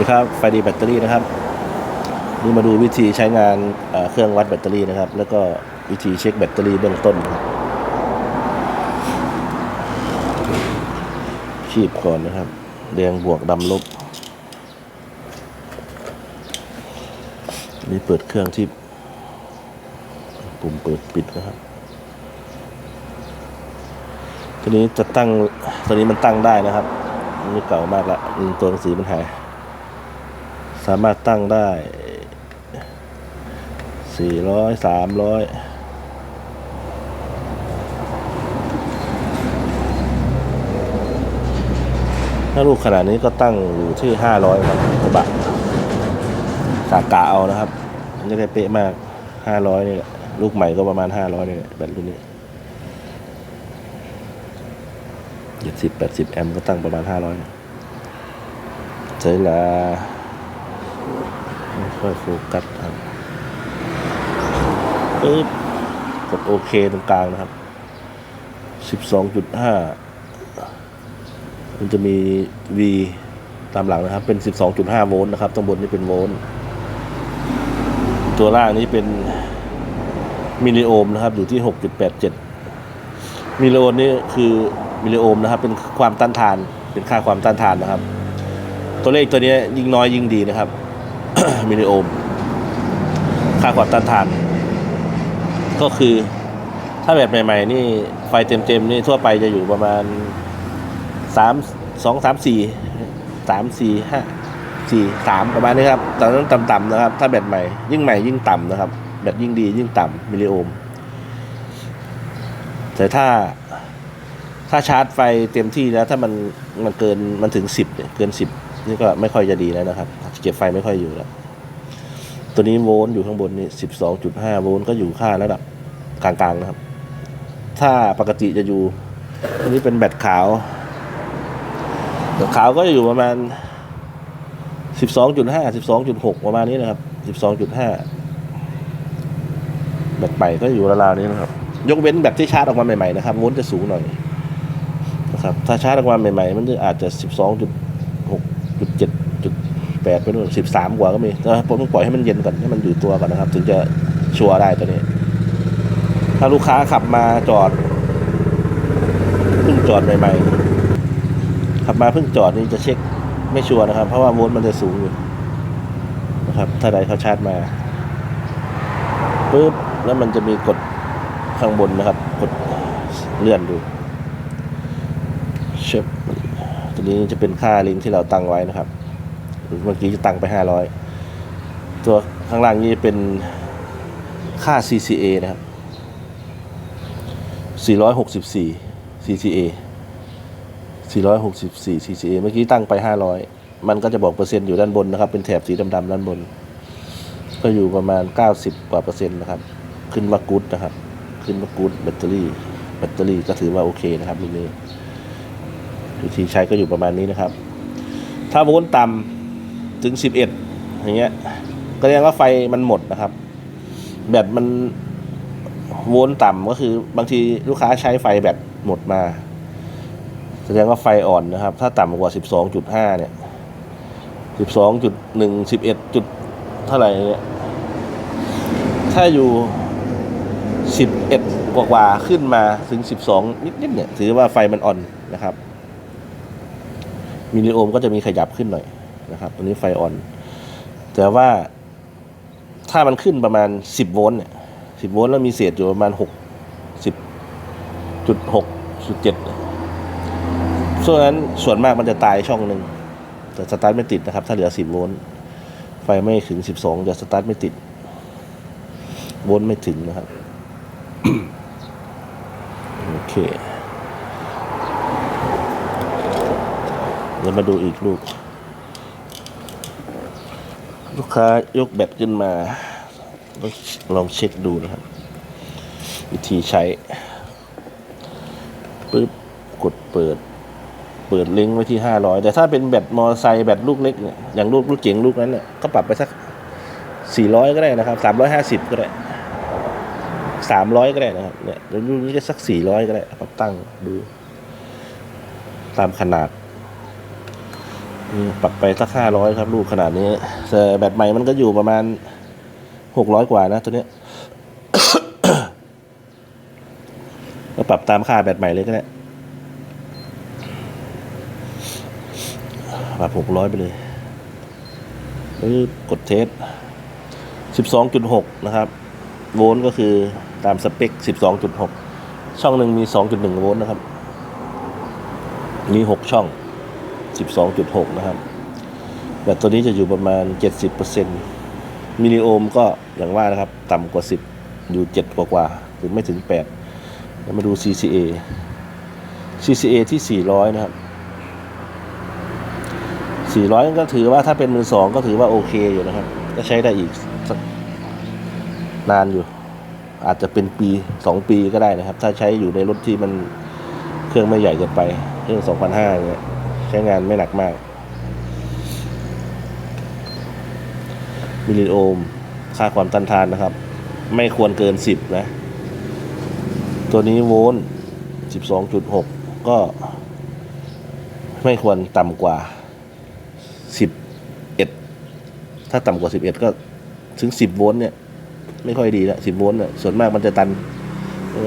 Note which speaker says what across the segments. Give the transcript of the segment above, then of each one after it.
Speaker 1: ดีครับไฟดีแบตเตอรี่นะครับ นี่มาดูวิธีใช้งานเครื่องวัดแบตเตอรี่นะครับ แล้วก็วิธีเช็คแบตเตอรี่เบื้องต้นครับคีบก่อนนะครับแดงบวกดำลบ นี่เปิดเครื่องที่ปุ่มเปิดปิดนะครับตัวนี้จะตั้งตัวนี้มันตั้งได้นะครับอันนี่เก่ามากละตัวหนังสือมันหาย สามารถตั้งได้สี่ร้อยสามร้อยถ้าลูกขนาดนี้ก็ตั้งอยู่ที่ห้าร้อยครับกระบะสากะเอานะครับไม่ได้เป๊ะมากห้าร้อยนี่แหละลูกใหม่ก็ประมาณห้าร้อยนี่แหละแบบรุ่นนี้เจ็ดสิบแปดสิบแอมป์ก็ตั้งประมาณห้าร้อยใช้ละ ไม่ค่อยโฟกัสครับปึ๊บกดโอเคตรงกลางนะครับสิบสองจุดห้ามันจะมี V ตามหลังนะครับ เป็นสิบสองจุดห้าโวลต์นะครับตรงบนนี่เป็นโวลต์ตัวล่างนี้เป็นมิลลิโอห์มนะครับ อยู่ที่หกจุดแปดเจ็ดมิลลิโอห์มนี่คือมิลลิโอห์มนะครับ เป็นความต้านทาน เป็นค่าความต้านทานนะครับ ตัวเลขตัวนี้ยิ่งน้อยยิ่งดีนะครับ มิลลิโอห์มค่าความต้านทาน ก็คือถ้าแบบใหม่ ๆ นี่ไฟเต็มๆนี่ทั่วไปจะอยู่ประมาณสามสองสามสี่สามสี่ห้าสี่สามประมาณนี้ครับตอนนั้นต่ำๆนะครับ ถ้าแบตใหม่ ยิ่งใหม่ยิ่งต่ำนะครับ แบตยิ่งดียิ่งต่ำมิลลิโอห์มแต่ถ้าถ้าชาร์จไฟเต็มที่แล้ว ถ้ามันมันเกินมันถึงสิบเนี่ยเกินสิบนี่ก็ไม่ค่อยจะดีแล้วนะครับ เก็บไฟไม่ค่อยอยู่แล้ว ตัวนี้โวลต์อยู่ข้างบนนี่สิบสองจุดห้าโวลต์ก็อยู่ค่าระดับกลางๆนะครับ ถ้าปกติจะอยู่อันนี้เป็นแบตขาวแบตขาวก็จะอยู่ประมาณสิบสองจุดห้าสิบสองจุดหกประมาณนี้นะครับสิบสองจุดห้าแบตใหม่ก็อยู่ราวๆนี้นะครับ ยกเว้นแบตที่ชาร์จออกมาใหม่ๆนะครับโวลต์จะสูงหน่อยนะครับ ถ้าชาร์จออกมาใหม่ๆ มันจะอาจจะสิบสองจุดหกจุดเจ็ดจุด แปดไปนู่นสิบสามกว่าก็มีแต่ผมต้องปล่อยให้มันเย็นก่อนให้มันอยู่ตัวก่อนนะครับ ถึงจะชัวร์ได้ตัวนี้ ถ้าลูกค้าขับมาจอดเพิ่งจอดใหม่ๆขับมาเพิ่งจอดนี่จะเช็คไม่ชัวร์นะครับ เพราะว่าโวลต์มันจะสูงอยู่นะครับ ถ้าใดเขาชาร์จมาปุ๊บแล้วมันจะมีกดข้างบนนะครับ กดเลื่อนดูเชฟตัวนี้จะเป็นค่าลิงก์ที่เราตั้งไว้นะครับ เมื่อกี้จะตั้งไปห้าร้อยตัวข้างล่างนี้เป็นค่า CCA นะครับ464 CCA 464 CCA เมื่อกี้ตั้งไป 500 มันก็จะบอกเปอร์เซ็นต์อยู่ด้านบนนะครับ เป็นแถบสีดำๆด้านบน ก็อยู่ประมาณ 90 กว่าเปอร์เซ็นต์นะครับ ขึ้นวากูดนะครับ ขึ้นวากูดแบตเตอรี่ แบตเตอรี่ก็ถือว่าโอเคนะครับรุ่นนี้วิธีใช้ก็อยู่ประมาณนี้นะครับ ถ้าโวลต์ต่ำ ถึง 11 อย่างเงี้ย ก็แสดงว่าไฟมันหมดนะครับ แบตมันโวลต์ต่ำก็คือบางทีลูกค้าใช้ไฟแบตหมดมา แสดงว่าไฟอ่อนนะครับ ถ้าต่ำกว่า 12.5 เนี่ย 12.1 11จุดเท่าไหร่เนี่ย ถ้าอยู่ 11 กว่าๆขึ้นมาถึง 12 นิดๆเนี่ย ถือว่าไฟมันอ่อนนะครับมิลลิโอห์มก็จะมีขยับขึ้นหน่อย นะครับอันนี้ไฟอ่อน แต่ว่าถ้ามันขึ้นประมาณ 10 โวลต์เนี่ยสิบโวลต์แล้วมีเศษอยู่ประมาณหกสิบจุดหกจุดเจ็ดส่วนนั้นส่วนมากมันจะตายช่องหนึ่งแต่สตาร์ทไม่ติดนะครับ ถ้าเหลือสิบโวลต์ไฟไม่ถึงสิบสองจะสตาร์ทไม่ติด โวลต์ไม่ถึงนะครับ โอเคเดี๋ยวมาดูอีกลูก ลูกค้ายกแบตขึ้นมา ลองเช็คดูนะครับ วิธีใช้ปึ๊บกดเปิด เปิดลิงก์ไว้ที่ห้าร้อยแต่ถ้าเป็นแบตมอเตอร์ไซค์แบตลูกเล็กเนี่ยอย่างลูกลูกเจ๋งลูกนั้นเนี่ยก็ปรับไปสักสี่ร้อยก็ได้นะครับสามร้อยห้าสิบก็ได้สามร้อยก็ได้นะครับเนี่ยแล้วลูกนี้ก็สักสี่ร้อยก็ได้ปรับตั้งดู ตามขนาด ปรับไปสักห้าร้อยครับลูกขนาดนี้แต่แบตใหม่มันก็อยู่ประมาณหกร้อยกว่านะตัวเนี้ยก็ปรับตามค่าแบตใหม่เลยก็ได้ปรับหกร้อยไปเลยกดเทสสิบสองจุดหกนะครับ โวลต์ก็คือตามสเปคสิบสองจุดหกช่องหนึ่งมีสองจุดหนึ่งโวลต์นะครับ มีหกช่อง สิบสองจุดหกนะครับ แบตตัวนี้จะอยู่ประมาณเจ็ดสิบเปอร์เซ็นต์มิลลิโอห์มก็อย่างว่านะครับ ต่ำกว่าสิบอยู่เจ็ดกว่ากว่าๆถึงไม่ถึงแปดแล้วมาดู CCA CCA ที่สี่ร้อยนะครับสี่ร้อยก็ถือว่าถ้าเป็นมือสองก็ถือว่าโอเคอยู่นะครับ ก็ใช้ได้อีกสักนานอยู่ อาจจะเป็นปีสองปีก็ได้นะครับ ถ้าใช้อยู่ในรถที่มันเครื่องไม่ใหญ่เกินไป เครื่องสองพันห้าเนี่ย ใช้งานไม่หนักมาก มิลลิโอห์มค่าความต้านทานนะครับ ไม่ควรเกินสิบนะ ตัวนี้โวลต์สิบสองจุดหกก็ ไม่ควรต่ำกว่าสิบเอ็ดถ้าต่ำกว่าสิบเอ็ดก็ถึงสิบโวลต์เนี่ย ไม่ค่อยดีละสิบโวลต์เนี่ยส่วนมากมันจะตัน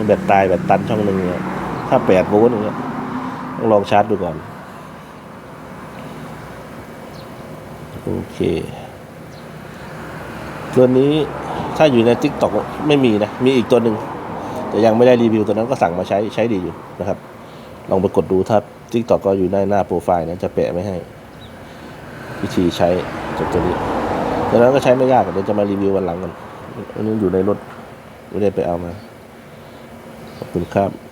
Speaker 1: แบตตายแบตตันช่องหนึ่งเนี่ยถ้าแปดโวลต์อย่างเงี้ยต้องลองชาร์จดูก่อน โอเค ตัวนี้ถ้าอยู่ใน t ิ k t o k ไม่มีนะ มีอีกตัวหนึ่งแต่ยังไม่ได้รีวิวตัวนั้นก็สั่งมาใช้ใช้ดีอยู่นะครับ ลองไปกดดูถ้า t ิ k t o k ก็อยู่ในหน้าโปรไฟล์นะจะแปะไม่ให้ วิธีใช้จากตัวนี้ตัวนั้นก็ใช้ไม่ยากเดี๋ยวจะมารีวิววันหลังกันอันนี้อยู่ในรถไม่ได้ไปเอามาขอบคุณครับ